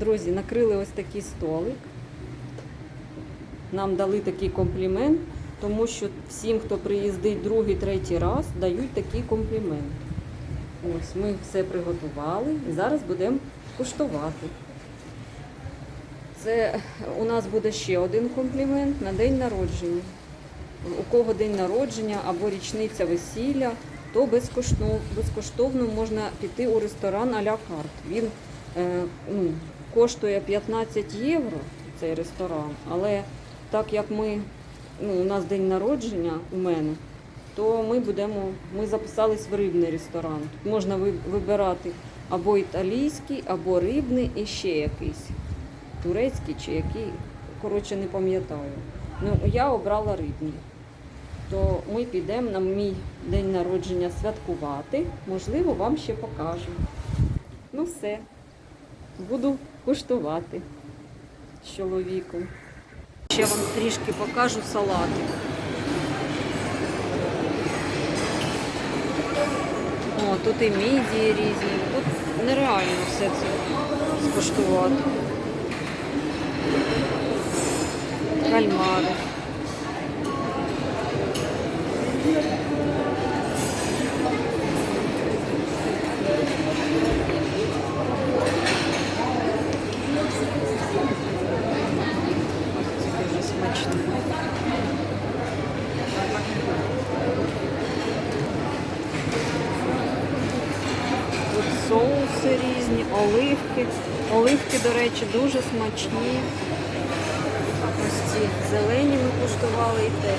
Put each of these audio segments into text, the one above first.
Друзі, накрили ось такий столик. Нам дали такий комплімент, тому що всім, хто приїздить другий, третій раз, дають такий комплімент. Ось ми все приготували і зараз будемо куштувати. Це у нас буде ще один комплімент на день народження. У кого день народження або річниця весілля, то безкоштовно, безкоштовно можна піти у ресторан а-ля карт. Він е, ну, коштує 15 євро, цей ресторан, але так як ми, ну, у нас день народження у мене, то ми будемо, ми записались в рибний ресторан. Тут можна вибирати або італійський, або рибний і ще якийсь. Турецький чи який, коротше, не пам'ятаю. Ну, я обрала рибний. То ми підемо на мій день народження святкувати. Можливо, вам ще покажу. Ну все, буду куштувати з чоловіком. Ще вам трішки покажу салати. О, тут і мідії різні. Тут нереально все це скуштувати. Кальмари. Це дуже смачно. Тут соуси різні, оливки. Оливки, до речі, дуже смачні. Ось ці зелені ми куштували і те.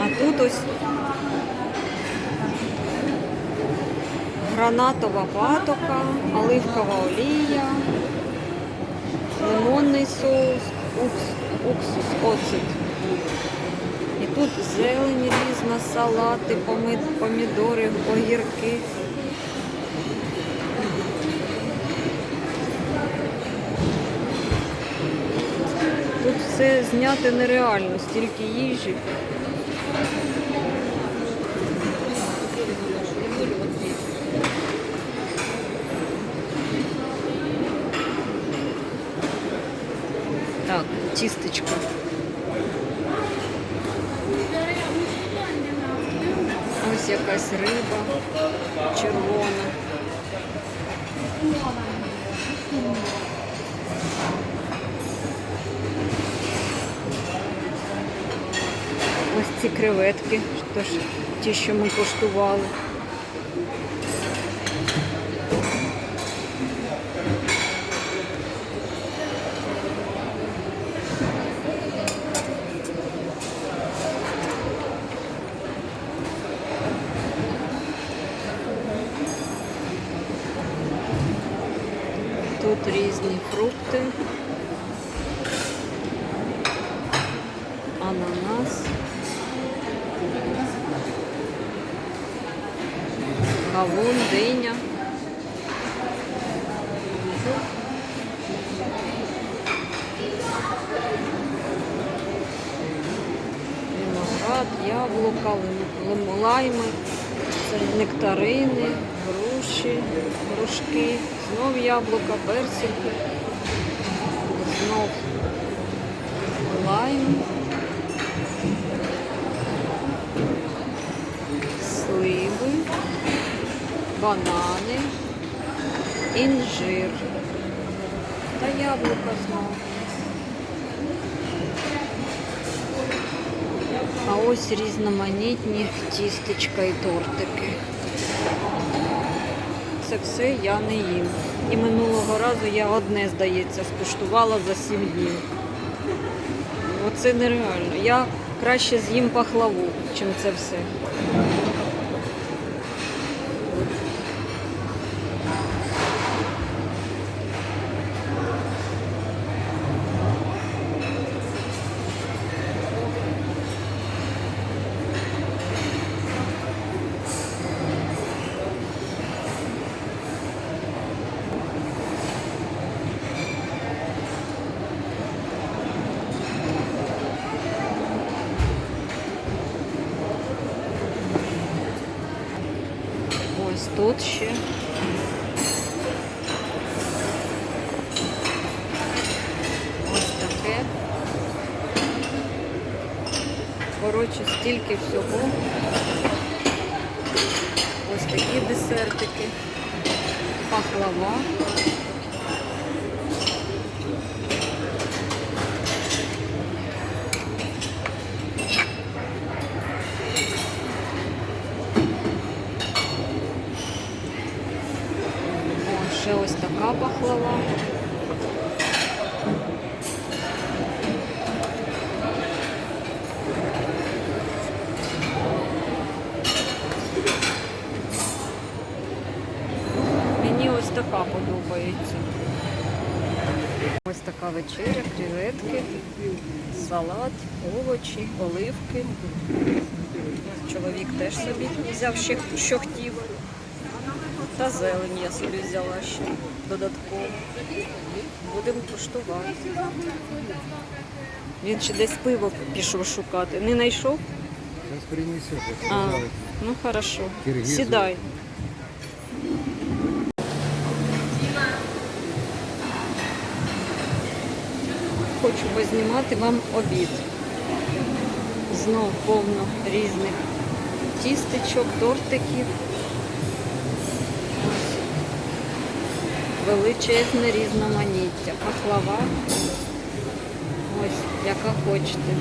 А тут ось гранатова патока, оливкова олія, лимонний соус, укс, уксус, оцет. І тут зелень різна, салати, помідори, огірки. Тут все зняти нереально, стільки їжі. Так, тістечко. Ось якась риба червона. Ось ці креветки, тож ті, що ми коштували. Тут різні фрукти. Ананас. Кавун, диня. Виноград, яблука, лайми, нектарини, груші, грушки, знов яблука, персики, знов лайм, сливи, банани, інжир. Та яблука знов. А ось різноманітні тістечка і тортики. Це все я не їм. І минулого разу я одне, здається, скуштувала за 7 днів. Оце нереально. Я краще з'їм пахлаву, чим це все. Тут ще. Ось таке. Коротше, стільки всього. Ось такі десертики. Пахлава. О, ще ось така пахлава. Мені ось така подобається. Ось така вечеря, креветки, салат, овочі, оливки. Чоловік теж собі взяв ще що хотів. Та зелень я собі взяла ще додатково. Будемо куштувати. Він ще десь пиво пішов шукати. Не знайшов? Принесет. А, ну хорошо. Сідай. Хочу познімати вам обід. Знов повно різних тістечок, тортиків. Величезне різноманіття. Пахлава. Ось, яка хочете.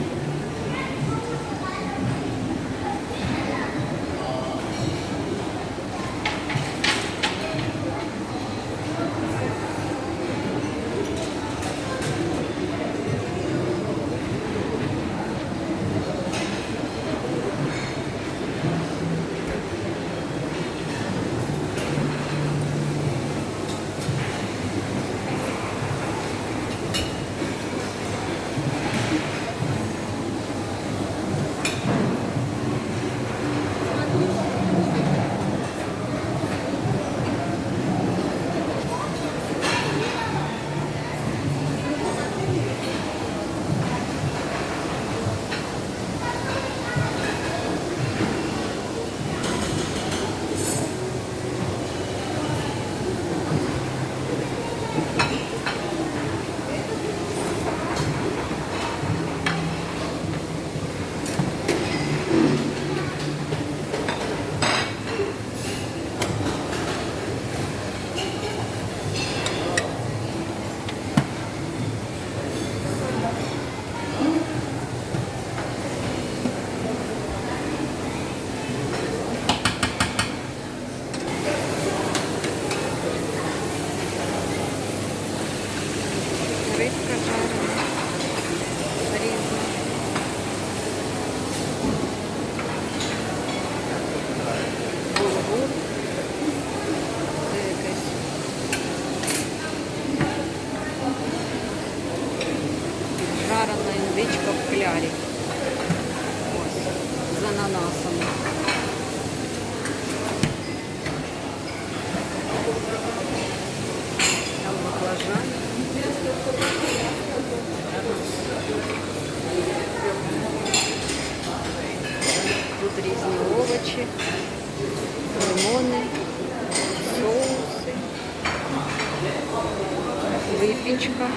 Випічка.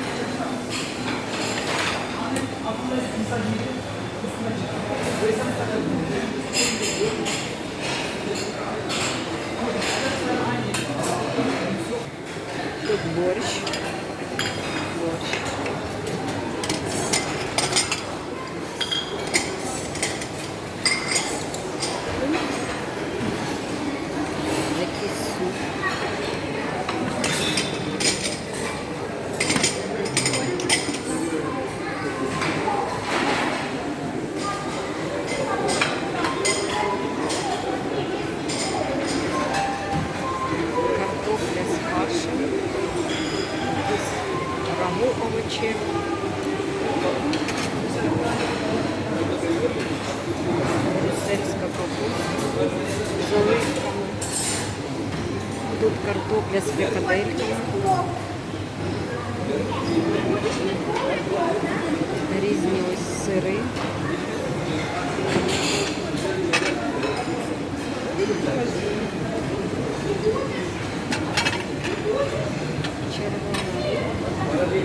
Тут борщ.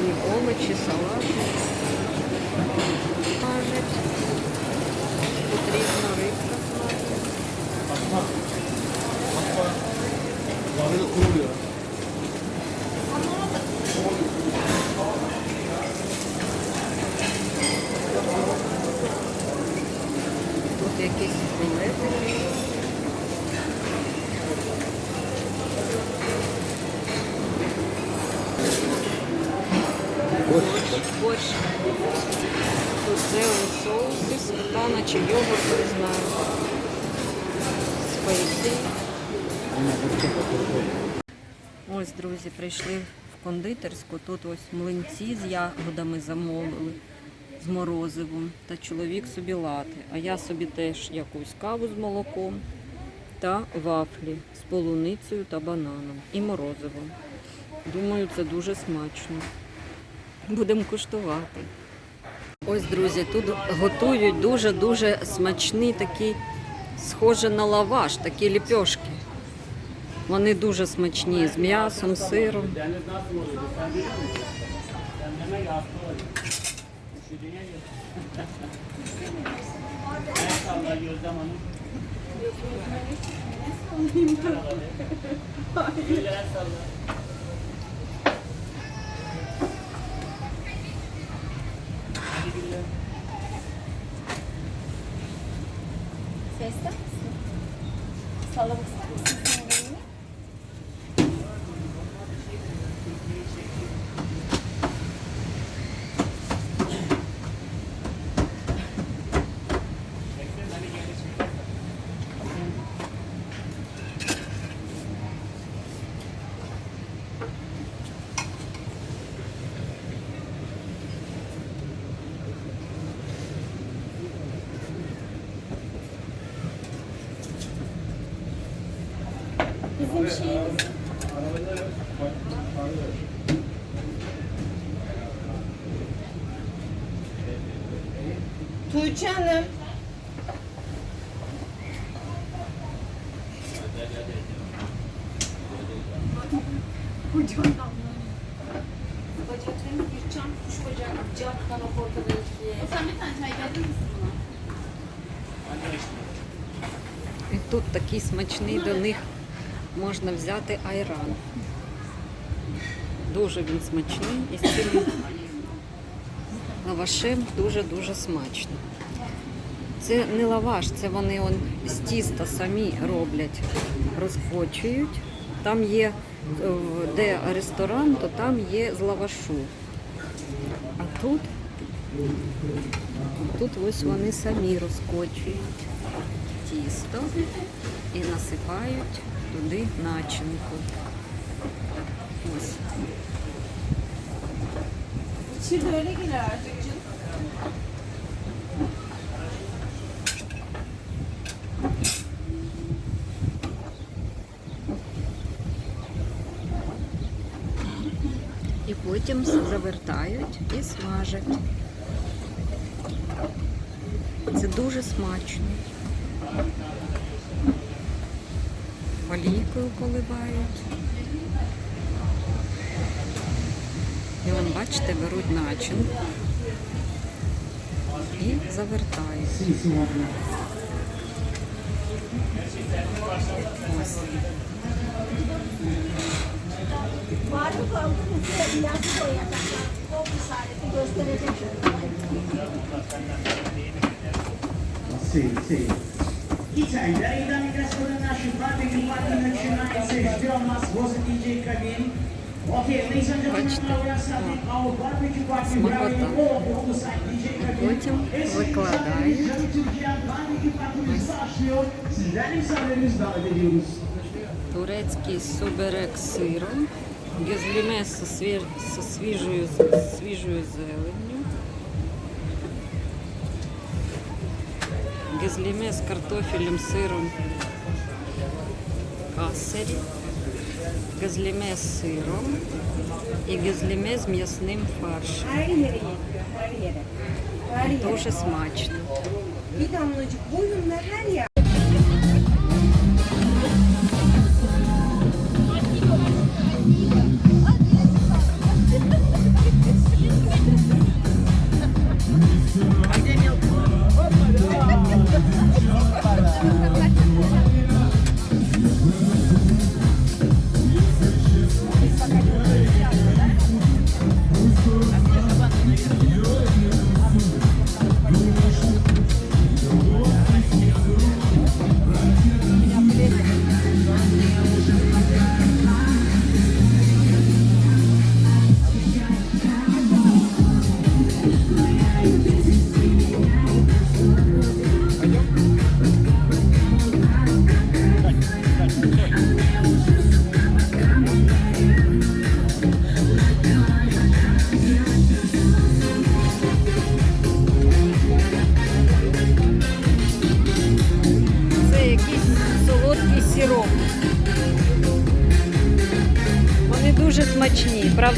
різні овочі, салати. Кажуть. Борщ. Тут зелень, соуси, сметана чи йогурт, не знаю. Спайси. Ось, друзі, прийшли в кондитерську. Тут ось млинці з ягодами замовили, з морозивом. Та чоловік собі лати. А я собі теж якусь каву з молоком та вафлі з полуницею та бананом і морозивом. Думаю, це дуже смачно. Будемо куштувати. Ось, друзі, тут готують дуже-дуже смачні такі, схожі на лаваш, такі ліпьошки. Вони дуже смачні з м'ясом, сиром. І тут такий смачний до них можна взяти айран. Дуже він смачний і з цим лавашем дуже-дуже смачно. Це не лаваш, це вони он з тіста самі роблять, розкочують. Там є, е, де ресторан, то там є з лавашу. А тут, тут ось вони самі розкочують тісто і насипають туди начинку. Ось. İçi de girer artık canım. І потім завертають і смажать. Це дуже смачно. Олійкою поливають. І вон, бачите, беруть начинку і завертають. Ось. Gösterecek. Sì, Итак, дорогие господа наши, папы и папы начинается. Ждем вас возле DJ кабин. Окей, лейс and gentlemen, our starting our barbecue party. We are in all of the side DJ Камин. Выкладаем. Турецкий суберек с сыром, гезлиме со, свеж... со свежую, свежую зеленью, гезліме з картофелем, сиром, касері, гезліме з сиром і гезліме з м'ясним фаршем. Тоже смачно.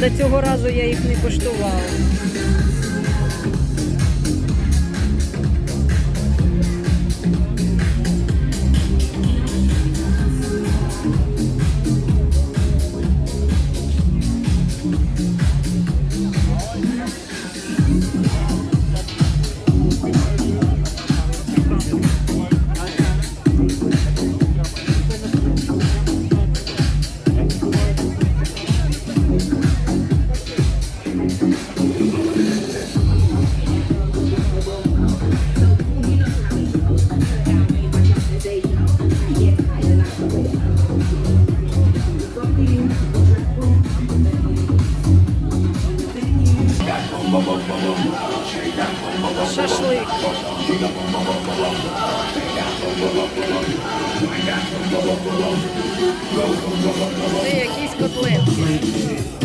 Правда, цього разу я їх не коштувала. Це якісь котлетки.